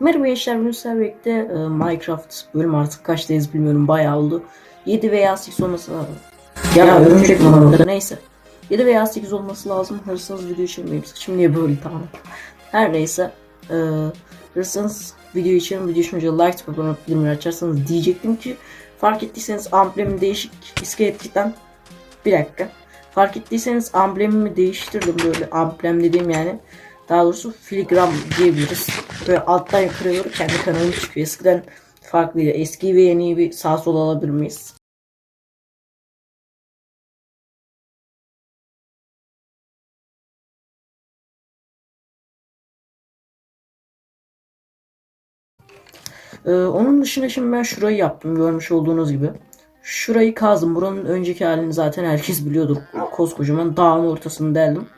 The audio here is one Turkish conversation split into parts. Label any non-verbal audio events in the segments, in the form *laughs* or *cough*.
Merhaba gençler, sizlerle birlikte e, Minecraft bölüm artık kaçtayız bilmiyorum bayağı oldu. 7 veya 8 olması lazım. Ya, örümcek mi var orada? Neyse. 7 veya 8 olması lazım. Hırsınız video için benim saçım niye böyle tamam. *laughs* Her neyse. E, hırsınız video için video için önce like tıklayıp abone bildirimleri açarsanız diyecektim ki fark ettiyseniz amblemim değişik iskelet kitten bir dakika. Fark ettiyseniz amblemimi değiştirdim böyle amblem dediğim yani. Daha doğrusu filigram diyebiliriz. Böyle alttan yukarı doğru kendi kanalım çıkıyor. Eskiden farklıydı. Eski ve yeni bir sağ sol alabilir miyiz? Ee, onun dışında şimdi ben şurayı yaptım görmüş olduğunuz gibi. Şurayı kazdım. Buranın önceki halini zaten herkes biliyordur. Koskocaman dağın ortasını deldim.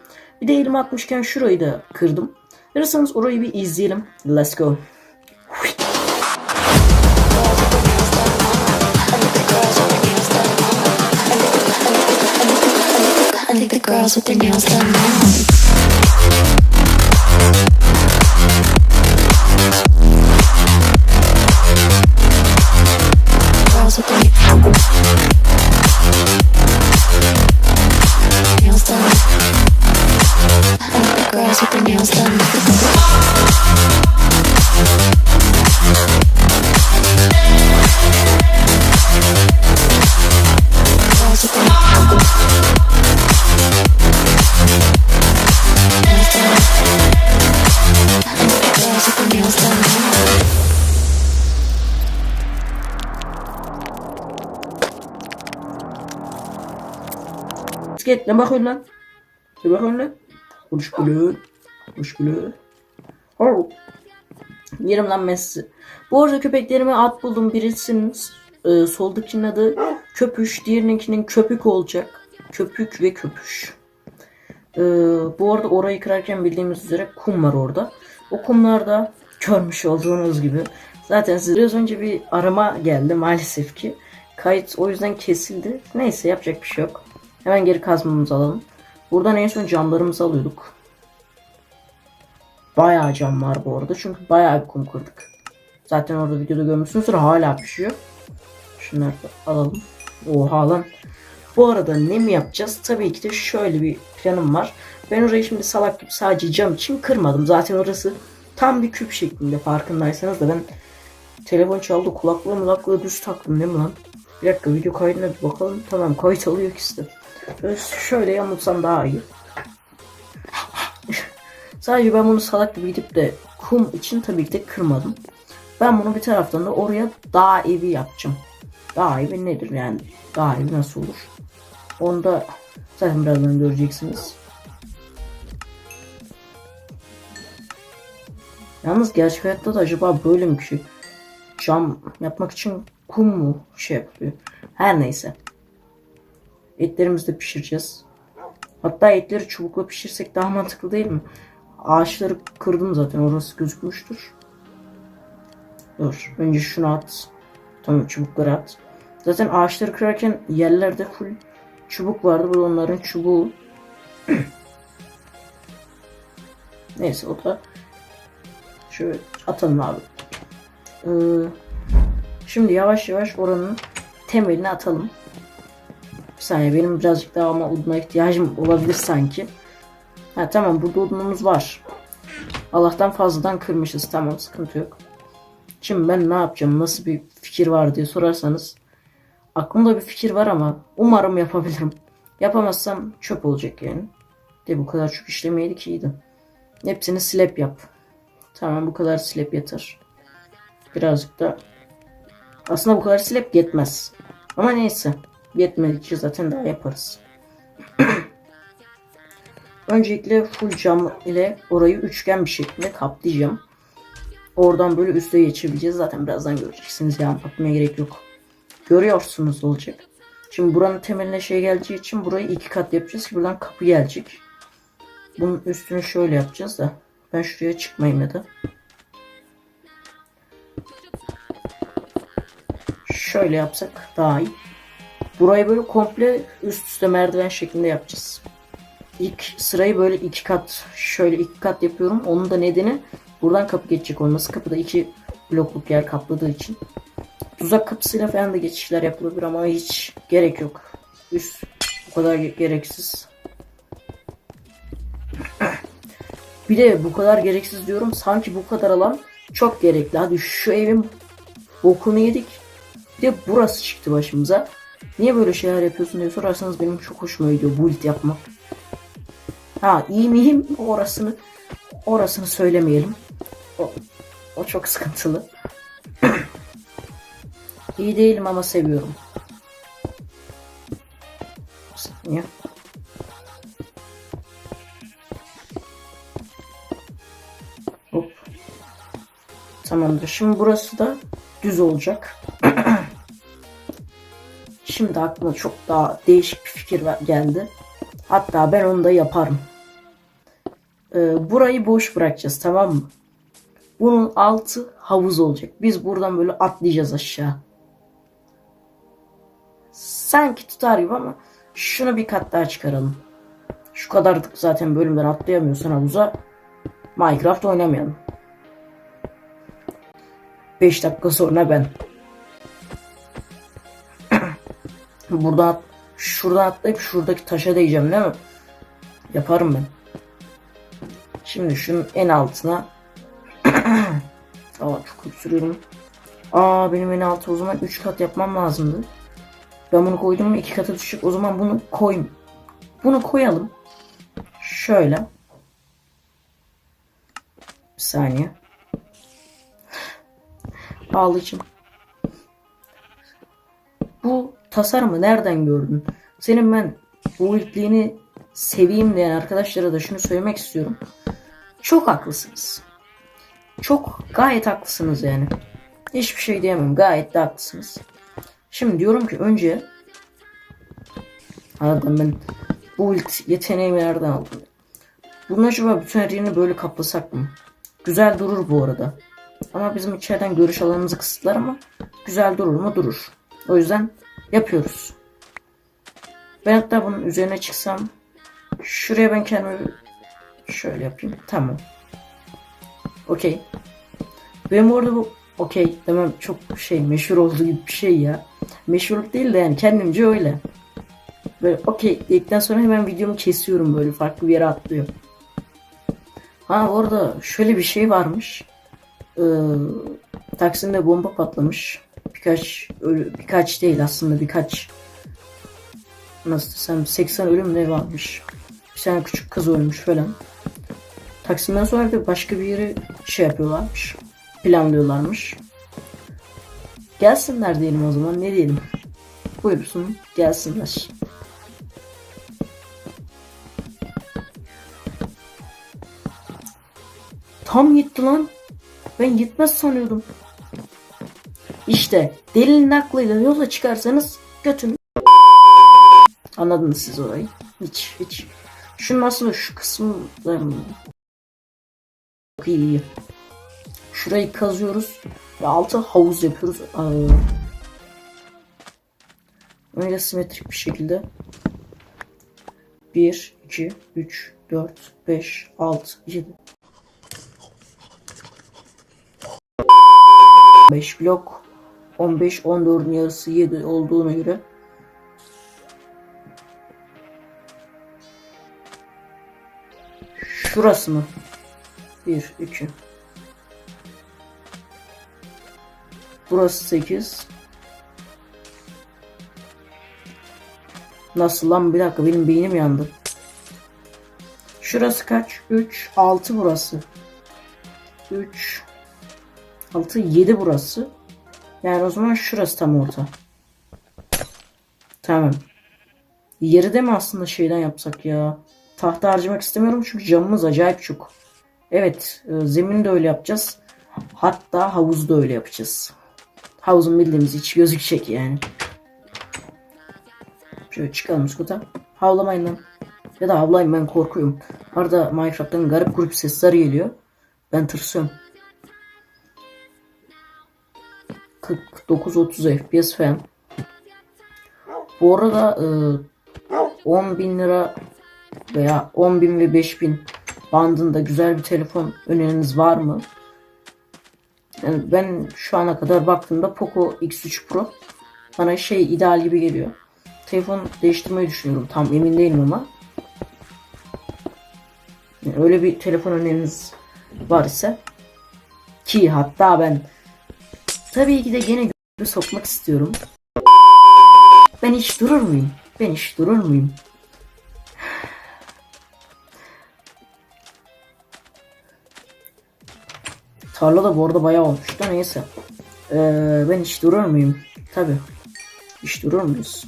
Bir de elimi atmışken şurayı da kırdım. Dilerseniz orayı bir izleyelim. Let's go. I think the girls with their nails done now. Git ne bakıyorsun lan? Ne bakıyorsun lan? Konuş gülü. Konuş gülü. Oh. Yerim lan sizi. Bu arada köpeklerime at buldum. Birisinin e, soldakinin adı köpüş. Diğerininkinin köpük olacak. Köpük ve köpüş. E, bu arada orayı kırarken bildiğimiz üzere kum var orada. O kumlarda görmüş olduğunuz gibi. Zaten size biraz önce bir arama geldi maalesef ki. Kayıt o yüzden kesildi. Neyse yapacak bir şey yok. Hemen geri kazmamızı alalım. Buradan en son camlarımızı alıyorduk. Bayağı cam var bu arada çünkü bayağı bir kum kırdık. Zaten orada videoda görmüşsünüzdür hala pişiyor. Şunları da alalım. Oha lan. Bu arada ne mi yapacağız? Tabii ki de şöyle bir planım var. Ben orayı şimdi salak gibi sadece cam için kırmadım. Zaten orası tam bir küp şeklinde farkındaysanız da ben telefon çaldı kulaklığı mulaklığı düz taktım değil mi lan? Bir dakika video kaydına bir bakalım. Tamam kayıt alıyor ikisi de. Şöyle, yamulsam daha iyi. Sadece ben bunu salak gibi gidip de kum için tabii ki de kırmadım. Ben bunu bir taraftan da oraya dağ evi yapacağım. Dağ evi nedir yani? Dağ evi nasıl olur? Onu da zaten birazdan göreceksiniz. Yalnız gerçek hayatta da acaba böyle mi ki? Cam yapmak için kum mu şey yapıyor? Her neyse. Etlerimizi de pişireceğiz. Hatta etleri çubukla pişirsek daha mantıklı değil mi? Ağaçları kırdım zaten orası gözükmüştür. Dur önce şunu at. Tamam çubukları at. Zaten ağaçları kırarken yerlerde full çubuk vardı. Bu onların çubuğu. *clears throat* Neyse o da şöyle atalım abi. Ee, şimdi yavaş yavaş oranın temelini atalım. Bir saniye benim birazcık daha ama oduna ihtiyacım olabilir sanki. Ha tamam burada odunumuz var. Allah'tan fazladan kırmışız. Tamam sıkıntı yok. Şimdi ben ne yapacağım? Nasıl bir fikir var diye sorarsanız. Aklımda bir fikir var ama umarım yapabilirim. Yapamazsam çöp olacak yani. De bu kadar çok işlemeydi ki iyiydi. Hepsini slap yap. Tamam bu kadar slap yeter. Birazcık da aslında bu kadar slap yetmez. Ama neyse. Yetmedikçe zaten daha yaparız. *clears throat* Öncelikle full cam ile orayı üçgen bir şekilde kaplayacağım. Oradan böyle üste geçebileceğiz. Zaten birazdan göreceksiniz. Yani bakmaya gerek yok. Görüyorsunuz olacak. Şimdi buranın temeline şey geleceği için burayı iki kat yapacağız ki buradan kapı gelecek. Bunun üstünü şöyle yapacağız da. Ben şuraya çıkmayayım ya da. Şöyle yapsak daha iyi. Burayı böyle komple üst üste merdiven şeklinde yapacağız. İlk sırayı böyle iki kat şöyle iki kat yapıyorum. Onun da nedeni Buradan kapı geçecek olması kapıda iki blokluk yer kapladığı için. Tuzak kapısıyla falan da geçişler yapılabilir ama hiç gerek yok. Üst bu kadar ge- gereksiz. *clears throat* Bir de bu kadar gereksiz diyorum. Sanki bu kadar alan çok gerekli. Hadi şu evin bokunu yedik. Bir de burası çıktı başımıza. Niye böyle şeyler yapıyorsun diye sorarsanız benim çok hoşuma gidiyor build yapmak. Ha iyi miyim orasını orasını söylemeyelim. O, o çok sıkıntılı. *clears throat* iyi değilim ama seviyorum. Niye? Hop. Tamamdır. Şimdi burası da düz olacak. Şimdi aklıma çok daha değişik bir fikir geldi. Hatta ben onu da yaparım. Ee, burayı boş bırakacağız tamam mı? Bunun altı havuz olacak. Biz buradan böyle atlayacağız aşağı. Sanki tutar gibi ama şunu bir kat daha çıkaralım. Şu kadarlık zaten bölümden atlayamıyorsan havuza Minecraft oynamayalım. 5 dakika sonra ben. Buradan at- şuradan atlayıp şuradaki taşa değeceğim değil mi? Yaparım ben. Şimdi şunun en altına *clears throat* Aa çok sürüyorum. Aa benim en altı o zaman 3 kat yapmam lazımdı. Ben bunu koydum mu 2 kata düşecek. O zaman bunu koy. Bunu koyalım. Şöyle. Bir saniye. Ağlayacağım. Bu tasarımı nereden gördün? Senin ben bu ilkliğini seveyim diyen arkadaşlara da şunu söylemek istiyorum. Çok haklısınız. Çok gayet haklısınız yani. Hiçbir şey diyemem. Gayet de haklısınız. Şimdi diyorum ki önce Aradan ben bu ilk yeteneğimi nereden aldım? Bunun acaba bütün her yerini böyle kaplasak mı? Güzel durur bu arada. Ama bizim içeriden görüş alanımızı kısıtlar ama güzel durur mu? Durur. O yüzden yapıyoruz. Ben hatta bunun üzerine çıksam şuraya ben kendimi şöyle yapayım. Tamam. Okey. Benim orada bu okey demem çok şey meşhur olduğu gibi bir şey ya. Meşhurluk değil de yani kendimce öyle. Böyle okey dedikten sonra hemen videomu kesiyorum böyle farklı bir yere atlıyor. Ha orada şöyle bir şey varmış. Ee, Taksim'de bomba patlamış. Birkaç ölü, birkaç değil aslında birkaç nasıl desem 80 ölüm ne varmış. Bir tane küçük kız ölmüş falan. Taksim'den sonra bir başka bir yeri şey yapıyorlarmış. Planlıyorlarmış. Gelsinler diyelim o zaman ne diyelim. Buyursun gelsinler. Tam gitti lan. Ben gitmez sanıyordum. İşte delinin aklıyla yola çıkarsanız götün. Anladınız siz orayı. Hiç hiç. Şunun aslında şu kısımlarını çok iyi. Şurayı kazıyoruz ve altı havuz yapıyoruz. Aa. Öyle simetrik bir şekilde 1, 2, 3, 4, 5, 6, 7 5 blok 15 14'ün yarısı 7 olduğuna göre Şurası mı? 1 2 Burası 8 Nasıl lan bir dakika benim beynim yandı. Şurası kaç? 3 6 burası. 3 6 7 burası. Yani o zaman şurası tam orta. Tamam. Yeri de mi aslında şeyden yapsak ya? Tahta harcamak istemiyorum çünkü camımız acayip çok. Evet, e, zemini de öyle yapacağız. Hatta havuzu da öyle yapacağız. Havuzun bildiğimiz içi gözükecek yani. Şöyle çıkalım skuta. Havlamayın lan. Ya da havlayın ben korkuyorum. Arada Minecraft'tan garip grup sesler geliyor. Ben tırsıyorum. 49-30 FPS falan. Bu arada e, 10 bin lira veya 10 bin ve 5 bin bandında güzel bir telefon öneriniz var mı? Yani ben şu ana kadar baktığımda Poco X3 Pro bana şey ideal gibi geliyor. Telefon değiştirmeyi düşünüyorum. Tam emin değilim ama. Yani öyle bir telefon öneriniz var ise ki hatta ben tabii ki de gene gözümü sokmak istiyorum. Ben hiç durur muyum? Ben hiç durur muyum? Tarla da bu arada bayağı olmuş da neyse. Ee, ben hiç durur muyum? Tabi. Hiç durur muyuz?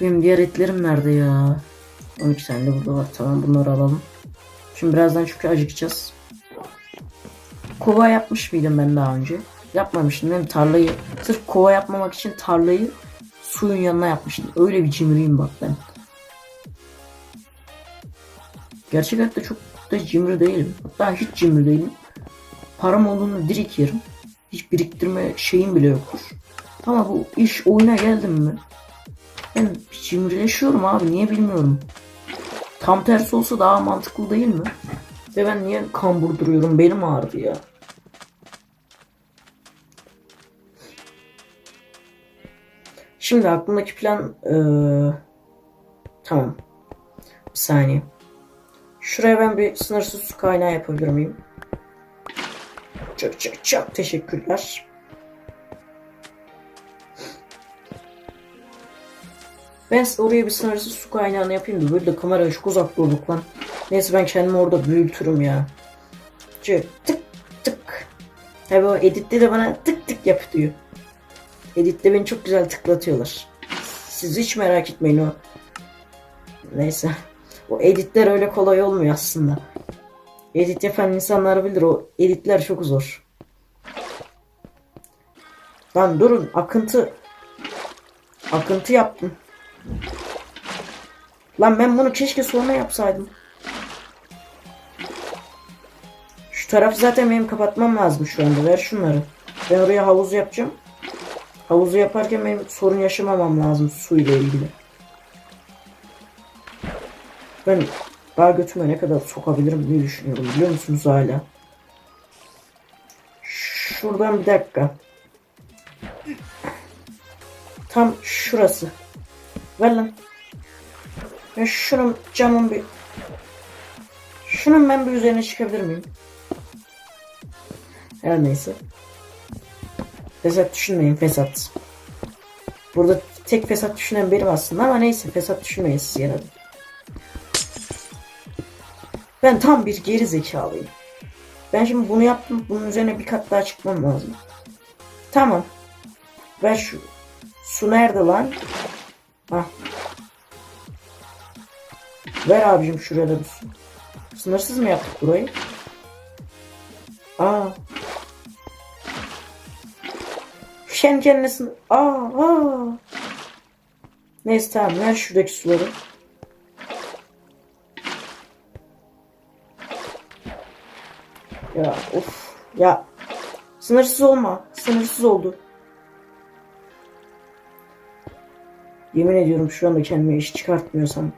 Benim diğer etlerim nerede ya? 12 tane de burada var. Tamam bunları alalım. Şimdi birazdan çünkü acıkacağız. Kova yapmış mıydım ben daha önce? Yapmamıştım değil mi? Tarlayı sırf kova yapmamak için tarlayı suyun yanına yapmıştım. Öyle bir cimriyim bak ben. Gerçek hayatta çok da cimri değilim. Hatta hiç cimri değilim. Param olduğunu direkt yerim. Hiç biriktirme şeyim bile yoktur. Ama bu iş oyuna geldim mi? Ben cimrileşiyorum abi niye bilmiyorum. Tam tersi olsa daha mantıklı değil mi? Ve ben niye kambur duruyorum? Benim ağrıdı ya. Şimdi aklımdaki plan eee, tamam. Bir saniye. Şuraya ben bir sınırsız su kaynağı yapabilir miyim? Çok çok çok teşekkürler. Ben oraya bir sınırsız su kaynağını yapayım da böyle de kameraya çok uzak durduk lan. Neyse ben kendimi orada büyütürüm ya. Çık tık tık. Tabi o editte de bana tık tık yap diyor. Editte beni çok güzel tıklatıyorlar. Siz hiç merak etmeyin o. Neyse. O editler öyle kolay olmuyor aslında. Edit yapan insanlar bilir o editler çok zor. Lan durun akıntı. Akıntı yaptım. Lan ben bunu keşke sonra yapsaydım. Şu tarafı zaten benim kapatmam lazım şu anda. Ver şunları. Ben oraya havuz yapacağım. Havuzu yaparken benim sorun yaşamamam lazım suyla ilgili. Ben daha götüme ne kadar sokabilirim diye düşünüyorum biliyor musunuz hala? Şuradan bir dakika. Tam şurası. Ver lan. Ya şunun camın bir... Şunun ben bir üzerine çıkabilir miyim? Her neyse. Fesat düşünmeyin fesat. Burada tek fesat düşünen benim aslında ama neyse fesat düşünmeyin siz yine. Ben tam bir geri zekalıyım. Ben şimdi bunu yaptım. Bunun üzerine bir kat daha çıkmam lazım. Tamam. Ver şu. Su nerede lan? Hah. Ver abicim şuraya da bir su. Sınırsız mı yaptık burayı? Aa. Kendi kendine sınır. Aa, aa. Neyse tamam ver şuradaki suları. Ya of. Ya. Sınırsız olma. Sınırsız oldu. Yemin ediyorum şu anda kendime iş çıkartmıyorsam.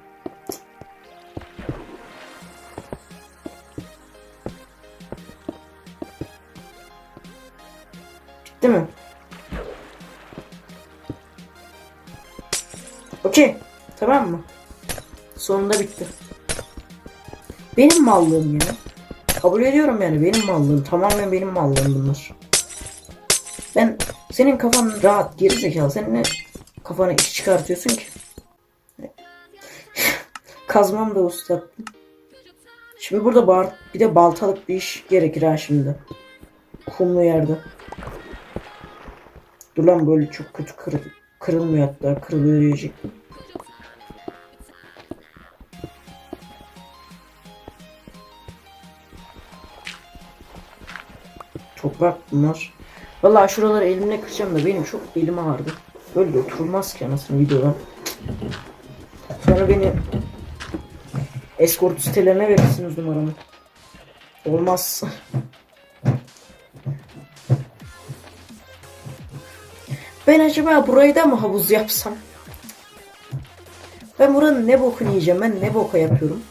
Bitti mi? Okey. Tamam mı? Sonunda bitti. Benim mallığım ya. Kabul ediyorum yani benim mallığım. Tamamen benim mallığım bunlar. Ben senin kafan rahat geri zekalı. Sen ne kafana iş çıkartıyorsun ki? Kazmam da ustattım. Şimdi burada bar bir de baltalık bir iş gerekir ha şimdi. Kumlu yerde. Dur lan böyle çok kötü kır, kırılmıyor hatta kırılıyor diyecektim. Toprak bunlar. Vallahi şuraları elimle kıracağım da benim çok elim ağrıdı. Böyle oturulmaz ki anasını videoda. Sonra beni escort sitelerine verirsiniz numaramı. Olmaz. Ben acaba burayı da mı havuz yapsam? Ben buranın ne bokunu yiyeceğim? Ben ne boka yapıyorum?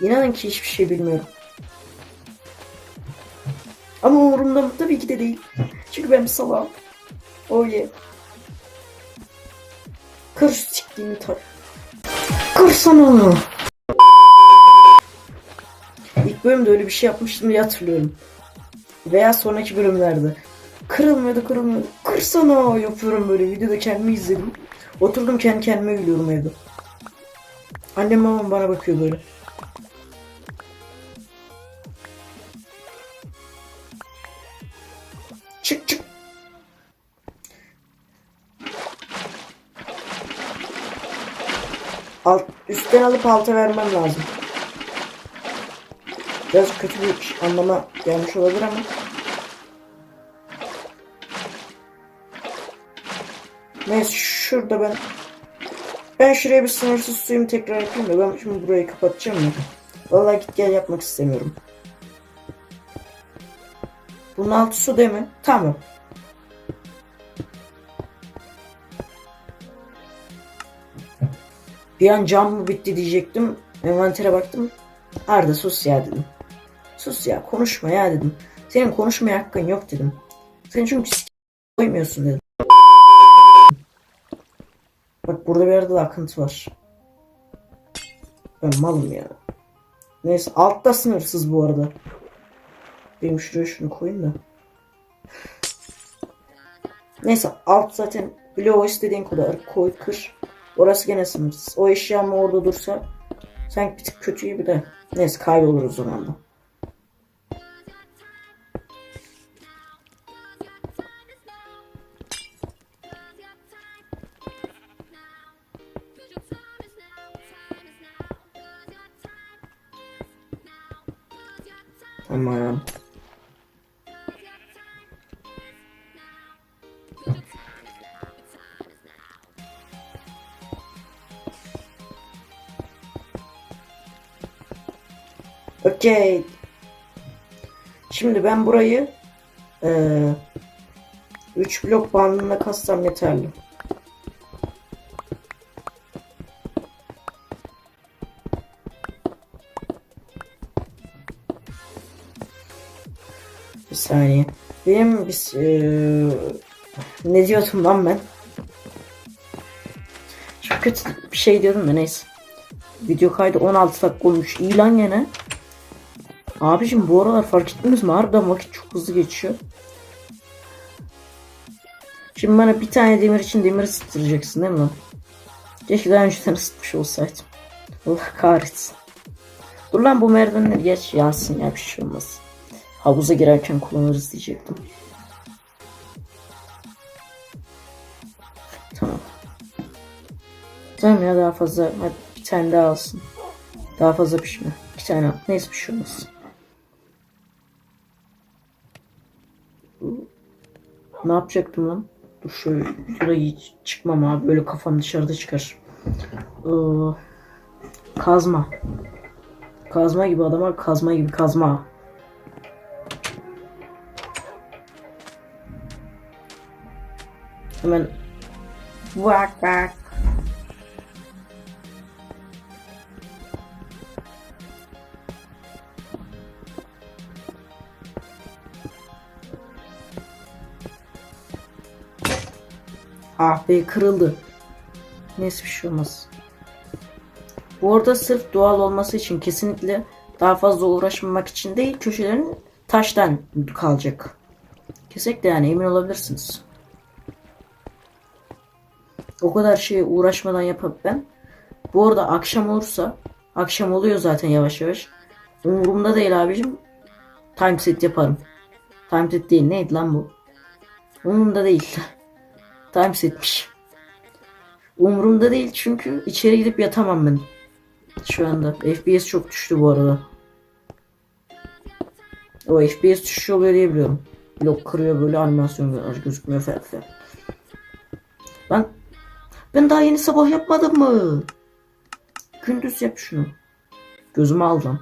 İnanın ki hiçbir şey bilmiyorum. Ama umurumda mı? Tabii ki de değil. Çünkü ben salağım. Oh yeah. Kır şu siktiğimi tar. Kırsana. İlk bölümde öyle bir şey yapmıştım diye hatırlıyorum. Veya sonraki bölümlerde. Kırılmıyordu kırılmıyordu. Kırsana yapıyorum böyle. Videoda kendimi izledim. Oturdum kendi kendime gülüyorum evde. Annem babam bana bakıyor böyle. Çık çık. Alt, üstten alıp alta vermem lazım. Biraz kötü bir anlama gelmiş olabilir ama. Neyse şurada ben ben şuraya bir sınırsız suyumu tekrar yapayım da ben şimdi burayı kapatacağım ya. Vallahi git gel yapmak istemiyorum. Bunun altı su değil mi? Tamam. Bir an cam mı bitti diyecektim. Envantere baktım. Arda sus ya dedim. Sus ya konuşma ya dedim. Senin konuşmaya hakkın yok dedim. Sen çünkü koymuyorsun dedim. Bak burada bir yerde de akıntı var. Ben malım ya. Neyse altta sınırsız bu arada. Benim şuraya şunu koyayım da. Neyse alt zaten bloğu istediğin kadar koy kır. Orası gene sınırsız. O eşya mı orada dursa sanki bir tık kötü gibi de. Neyse kaybolur o Okey. Şimdi ben burayı 3 blok bandında kassam yeterli. Bir saniye. Benim biz eee, ne diyordum lan ben? Çok kötü bir şey diyordum da neyse. Video kaydı 16 dakika olmuş. İyi lan gene. Abicim bu aralar fark ettiniz mi? Harbiden vakit çok hızlı geçiyor. Şimdi bana bir tane demir için demir ısıttıracaksın değil mi lan? Keşke daha önceden *laughs* ısıtmış olsaydım. Allah kahretsin. Dur lan bu merdivenleri geç yansın ya bir şey olmaz. Havuza girerken kullanırız diyecektim. Tamam. Tamam ya daha fazla. Hadi bir tane daha alsın. Daha fazla pişme. İki tane al. Neyse bir şey olmaz. Ne yapacaktım lan? Dur şöyle şurayı çıkmam abi. Böyle kafam dışarıda çıkar. Ee, kazma. Kazma gibi adama kazma gibi kazma. Hemen Vak vak. Ah be kırıldı. Neyse bir şey olmaz. Bu arada sırf doğal olması için kesinlikle daha fazla uğraşmamak için değil köşelerin taştan kalacak. Kesinlikle yani emin olabilirsiniz. O kadar şeye uğraşmadan yapıp ben. Bu arada akşam olursa akşam oluyor zaten yavaş yavaş. Umurumda değil abicim. Time set yaparım. Time set değil neydi lan bu? Umurumda değil. *laughs* Time setmiş. Umurumda değil çünkü içeri gidip yatamam ben. Şu anda. FPS çok düştü bu arada. O FPS düşüş oluyor diye biliyorum. Blok kırıyor böyle animasyon gözükmüyor falan. Ben ben daha yeni sabah yapmadım mı? Gündüz yap şunu. Gözümü aldım.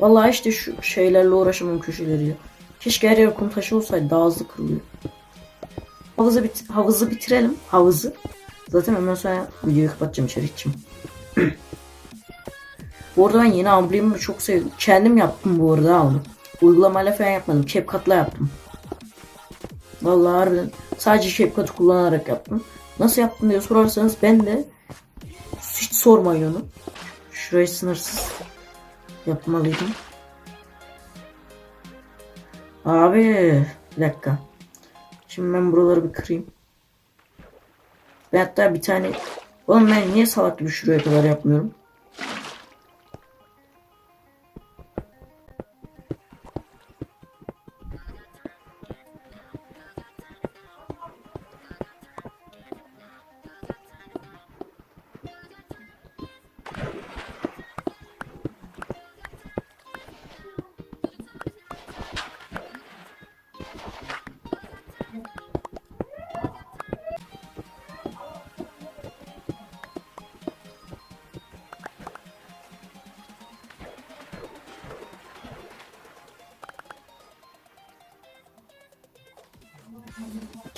Vallahi işte şu şeylerle uğraşamam köşeleri ya. Keşke her yer kum taşı olsaydı daha hızlı kırılıyor. Havuzu, bit havuzu bitirelim. Havuzu. Zaten ondan sonra videoyu kapatacağım içeri gideceğim. bu arada ben yeni amblemimi çok sevdim. Kendim yaptım bu arada aldım. Uygulamayla falan yapmadım. CapCut'la yaptım. Vallahi harbiden sadece CapCut'ı kullanarak yaptım. Nasıl yaptım diye sorarsanız ben de hiç sormayın onu. Şurayı sınırsız yapmalıydım. Abi bir dakika. Şimdi ben buraları bir kırayım. Ben hatta bir tane Oğlum ben niye salak gibi şuraya kadar yapmıyorum?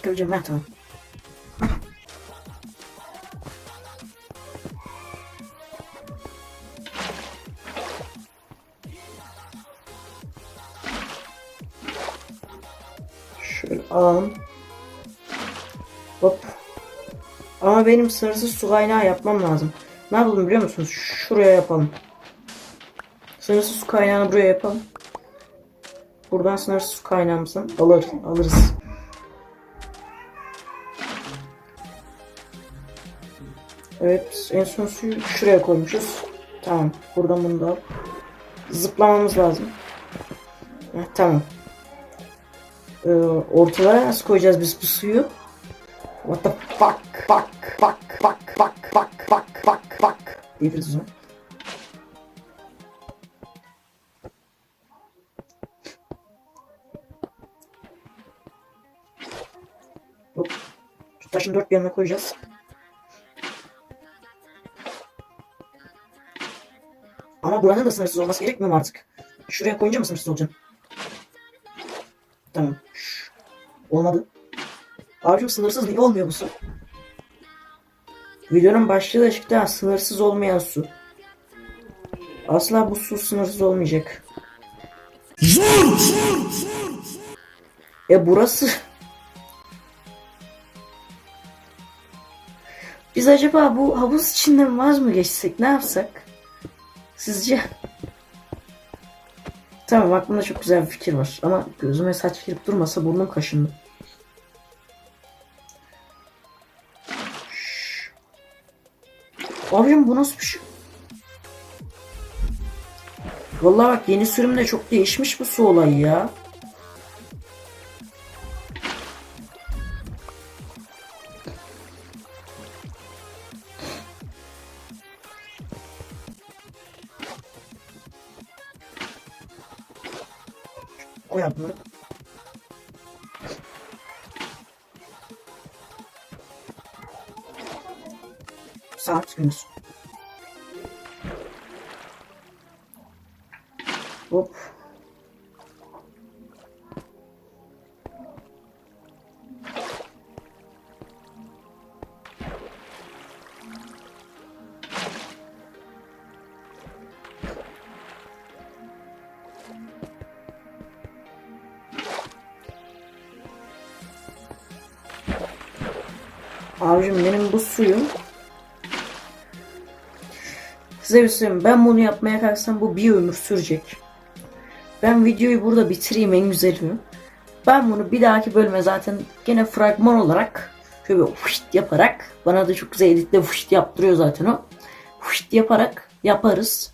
Göreceğim ben tamam. Şöyle alalım. Hop. Ama benim sınırsız su kaynağı yapmam lazım. Ne yapalım biliyor musunuz? Şuraya yapalım. Sınırsız su kaynağını buraya yapalım. Buradan sınırsız su kaynağımızdan alır, alırız. En son suyu şuraya koymuşuz. Tamam. Buradan bunu da. Zıplamamız lazım. Heh, tamam. Ee, ortalara nasıl koyacağız biz bu suyu? What the fuck? Fuck, fuck, fuck, fuck, fuck, fuck, fuck, fuck. Diyebiliriz onu. Hop. Şu taşın dört yanına koyacağız. Ama buranın da sınırsız olması gerekmiyor mu artık? Şuraya koyunca mı sınırsız olacak? Tamam. Şş. Olmadı. Abicim sınırsız niye olmuyor bu su? Videonun başlığı da çıktı sınırsız olmayan su. Asla bu su sınırsız olmayacak. E burası... Biz acaba bu havuz içinden vaz mı geçsek ne yapsak? Sizce? Tamam aklımda çok güzel bir fikir var ama gözüme saç girip durmasa burnum kaşındı. Abicim bu nasıl bir şey? Vallahi bak yeni sürümde çok değişmiş bu su olayı ya. O yapma. Saat gündüz. Size bir şey Ben bunu yapmaya kalksam bu bir ömür sürecek. Ben videoyu burada bitireyim en güzelini. Ben bunu bir dahaki bölüme zaten gene fragman olarak şöyle fışt yaparak bana da çok güzel editle fışt yaptırıyor zaten o. Fışt yaparak yaparız.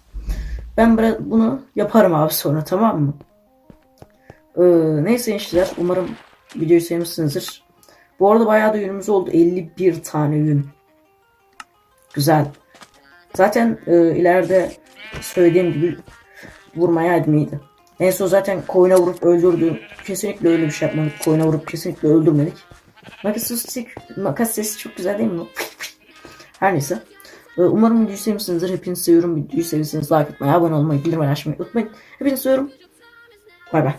Ben bunu yaparım abi sonra tamam mı? Ee, neyse gençler umarım videoyu sevmişsinizdir. Bu arada bayağı da ürünümüz oldu. 51 tane ürün. Güzel. Zaten e, ileride söylediğim gibi vurmaya admiydi. En son zaten koyuna vurup öldürdü. Kesinlikle öyle bir şey yapmadık. Koyuna vurup kesinlikle öldürmedik. Makas sesi, makas sesi çok güzel değil mi? Her neyse. E, umarım videoyu sevmişsinizdir. Hepinizi seviyorum. Videoyu seviyorsanız like atmayı, abone olmayı, bildirim açmayı unutmayın. Hepinizi seviyorum. Bay bay.